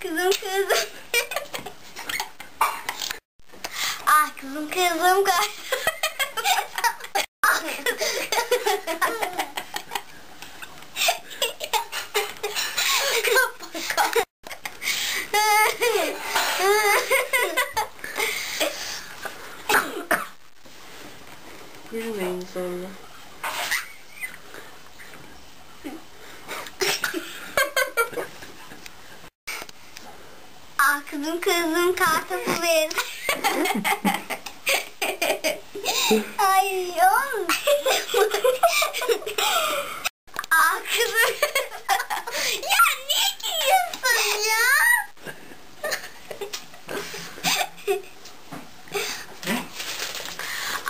kızım kızım. ah kızım kızım kızım. ah Yürümeyin zorla. Ah kızım kızım kartopu ver. Ay oğlum. ah kızım. ya niye giyiyorsun ya?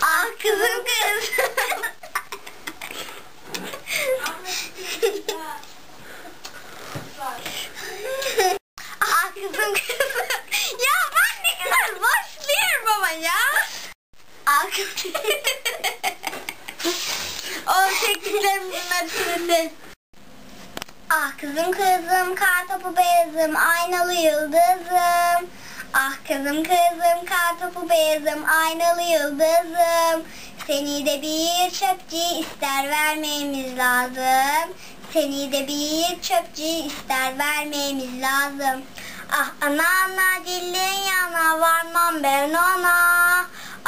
ah kızım kızım. Ah kızım kızım. ya ben ne güzel başlıyorum ama ya. O çektiklerimizin hepsini. Ah kızım kızım kartopu beyazım aynalı yıldızım. Ah kızım kızım kartopu beyazım aynalı yıldızım. Seni de bir çöpçü ister vermemiz lazım. Seni de bir çöpçü ister vermemiz lazım. Ah ana ana dillerin yana varmam ben ona.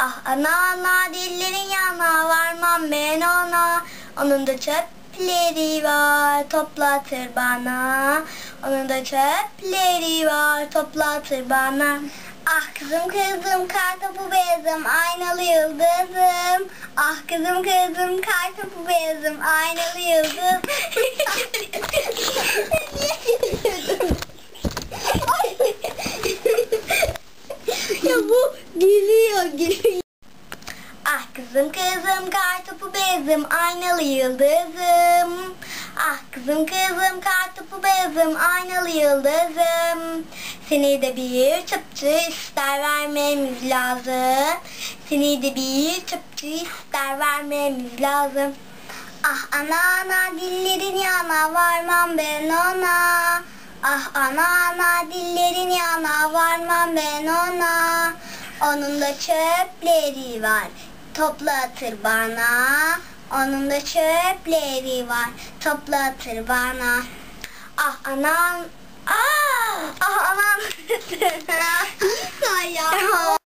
Ah ana ana dillerin yana varmam ben ona. Onun da çöpleri var toplatır bana. Onun da çöpleri var toplatır bana. Ah kızım kızım kartopu beyazım aynalı yıldızım. Ah kızım kızım kartopu beyazım aynalı yıldız. Kızım kızım kartopu bezim aynalı yıldızım. Ah kızım kızım kartopu bezim aynalı yıldızım. Seni de bir çöpçü ister vermemiz lazım. Seni de bir çöpçü ister vermemiz lazım. Ah ana ana dillerin yana varmam ben ona. Ah ana ana dillerin yana varmam ben ona. Onun da çöpleri var toplatır bana. Onun da çöpleri var toplatır bana. Ah anam. Ah, ah anam. Nisa ya.